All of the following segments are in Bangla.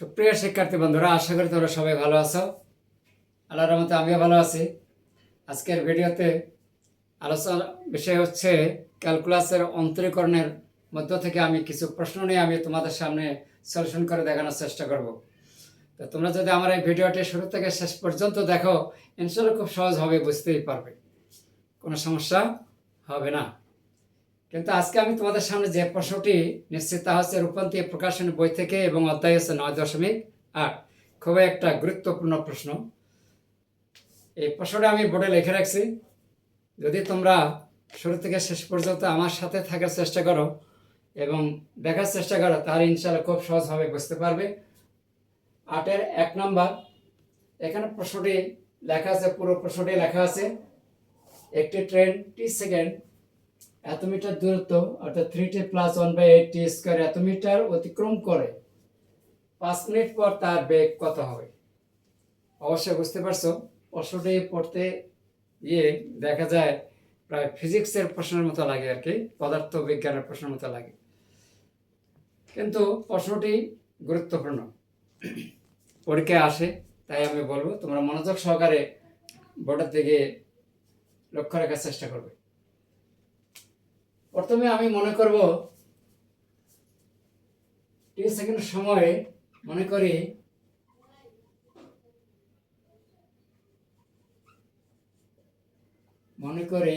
সুপ্রিয় শিক্ষার্থী বন্ধুরা, আশা করি তোমরা সবাই ভালো আছো। আল্লাহর রহমতে আমিও ভালো আছি। আজকের ভিডিওতে আলোচনা বিষয় হচ্ছে ক্যালকুলাসের অন্তরীকরণের মধ্য থেকে আমি কিছু প্রশ্ন নিয়ে আমি তোমাদের সামনে সলিউশন করে দেখানোর চেষ্টা করব। তো তোমরা যদি আমার এই ভিডিওটি শুরু থেকে শেষ পর্যন্ত দেখো ইনশাল্লাহ খুব সহজভাবে বুঝতেই পারবে। কোনো সমস্যা হবে না। কিন্তু আজকে আমি তোমাদের সামনে যে প্রশ্নটি নিশ্চিত তা হচ্ছে রূপান্তী প্রকাশনী বই থেকে এবং অধ্যায় হচ্ছে নয় দশমিক আট। খুবই একটা গুরুত্বপূর্ণ প্রশ্ন। এই প্রশ্নটা আমি বোর্ডে লিখে রাখছি। যদি তোমরা শুরু থেকে শেষ পর্যন্ত আমার সাথে থাকার চেষ্টা করো এবং দেখার চেষ্টা করো, তাহলে ইনশাল্লাহ খুব সহজভাবে বুঝতে পারবে। আটের এক নম্বর, এখানে প্রশ্নটি লেখা আছে, পুরো প্রশ্নটি লেখা আছে। একটি ট্রেন টি সেকেন্ড এত মিটার দূরত্ব, অর্থাৎ three T plus one by eight T square এত মিটার অতিক্রম করে পাঁচ মিনিট পর তার বেগ কত হবে? অবশ্যই বুঝতে পারছ। প্রশ্নটি পড়তে গিয়ে দেখা যায় প্রায় ফিজিক্সের প্রশ্নের মতো লাগে আর কি, পদার্থ বিজ্ঞানের প্রশ্নের মতো লাগে। কিন্তু প্রশ্নটি গুরুত্বপূর্ণ। পরীক্ষায় আসে, তাই আমি বলব, তোমরা মনোযোগ সহকারে বোর্ডের দিকে লক্ষ্য রাখার চেষ্টা করবে। প্রথমে আমি মনে করব টি সেকেন্ড সময়ে মনে করি মনে করি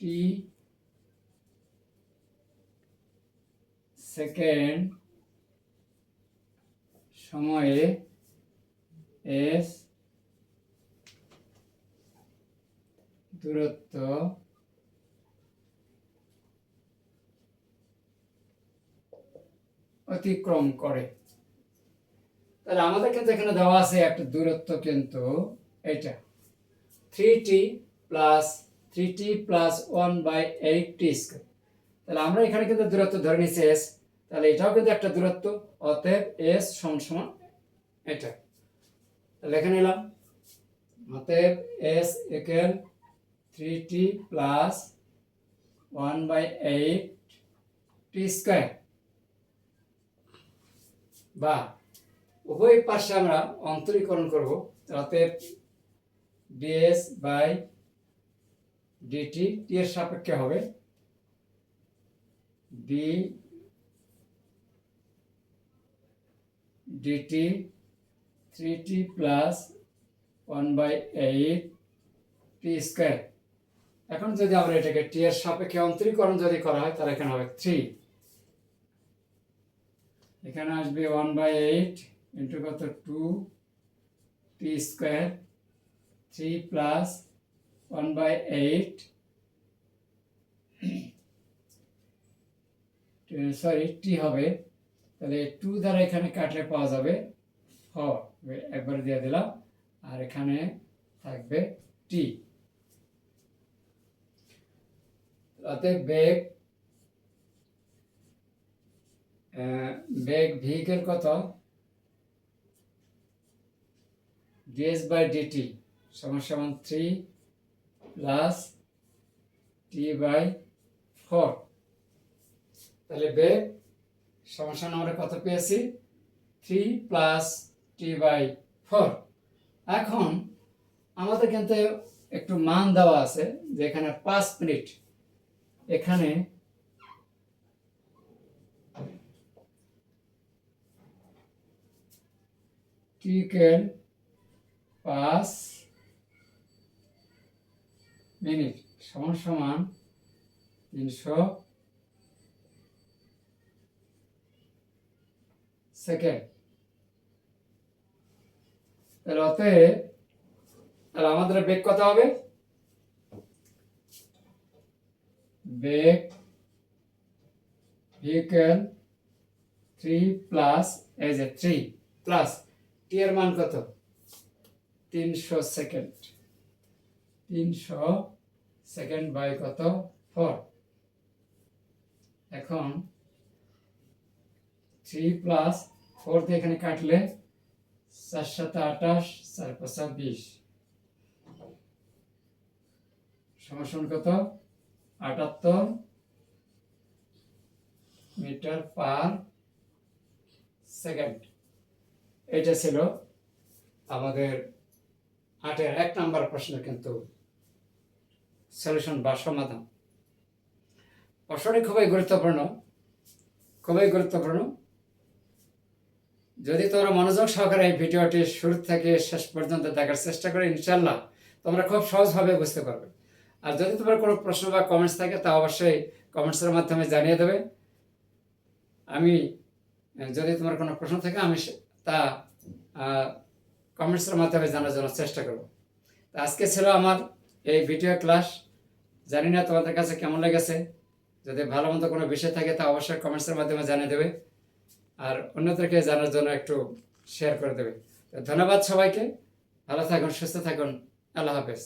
টি সেকেন্ড সময়ে এস দূরত্ব অতিক্রম করে। তাহলে আমাদের কিন্তু এখানে দেওয়া আছে একটা দূরত্ব কিন্তু এটা three T plus three T plus one by eight T তাহলে আমরা এখানে কিন্তু দূরত্ব ধরে নিচ্ছি এস তাহলে এটাও কিন্তু একটা দূরত্ব, অতএব এস সমান সমান এটা। লিখে নিলাম অতএব S equal three T plus one by eight T square বা উভয় পাশে আমরা অন্তরীকরণ করব, তাতে ডিএস বাই ডিটি টি এর সাপেক্ষে হবে। D DT three T plus one by eight T square এখন যদি আমরা এটাকে টি এর সাপেক্ষে অন্তরীকরণ যদি করা হয়, তাহলে এখানে হবে থ্রি এখানে আসবে ওয়ান বাই এইট ইন্টু কত? Two T square three plus one by eight sorry T হবে। তাহলে টু দ্বারা এখানে কাটলে পাওয়া যাবে ফোর একবার দিয়ে দিলাম। আর এখানে থাকবে টি তাতে বেগ বেগ ভেহিকেল কত? ডিএস বাই ডিটি সমান সমান three plus T by four তাহলে বেগ সমান আমরা কত পেয়েছি? Three plus T by four এখন আমাদের কিন্তু একটু মান দেওয়া আছে যে এখানে পাঁচ মিনিট এখানে টিকেন পাঁচ মিনিট সমান সমান তিনশো সেকেন্ড। তাহলে অতএব, তাহলে আমাদের বেগ কত হবে? বেগ vehicle three plus as a three plus T এর মান কত? তিনশো সেকেন্ড তিনশো সেকেন্ড বাই কত? ফোর এখন থ্রি প্লাস ফোর দিয়ে এখানে কাটলে চার সাথে আঠাশ, চার পাঁচা বিশ। সমান কত? আটাত্তর মিটার পার সেকেন্ড। এটা ছিল আমাদের আটের এক নাম্বার প্রশ্নের কিন্তু সলিউশন বা সমাধান। প্রশ্নটি খুবই গুরুত্বপূর্ণ খুবই গুরুত্বপূর্ণ। যদি তোমরা মনোযোগ সহকারে এই ভিডিওটি শুরু থেকে শেষ পর্যন্ত দেখার চেষ্টা করে ইনশাল্লাহ তোমরা খুব সহজভাবে বুঝতে পারবে। আর যদি তোমার কোনো প্রশ্ন বা কমেন্টস থাকে তা অবশ্যই কমেন্টসের মাধ্যমে জানিয়ে দেবে। আমি যদি তোমার কোনো প্রশ্ন থাকে, আমি তা কমেন্টসের মাধ্যমে জানার জন্য চেষ্টা করব। তা আজকে ছিল আমার এই ভিডিও ক্লাস জানি না তোমাদের কাছে কেমন লেগেছে। যদি ভালো মতো কোনো বিষয় থাকে, তা অবশ্যই কমেন্টসের মাধ্যমে জানিয়ে দেবে। আর অন্যদেরকে জানার জন্য একটু শেয়ার করে দেবে। ধন্যবাদ সবাইকে। ভালো থাকুন, সুস্থ থাকুন। আল্লাহ হাফেজ।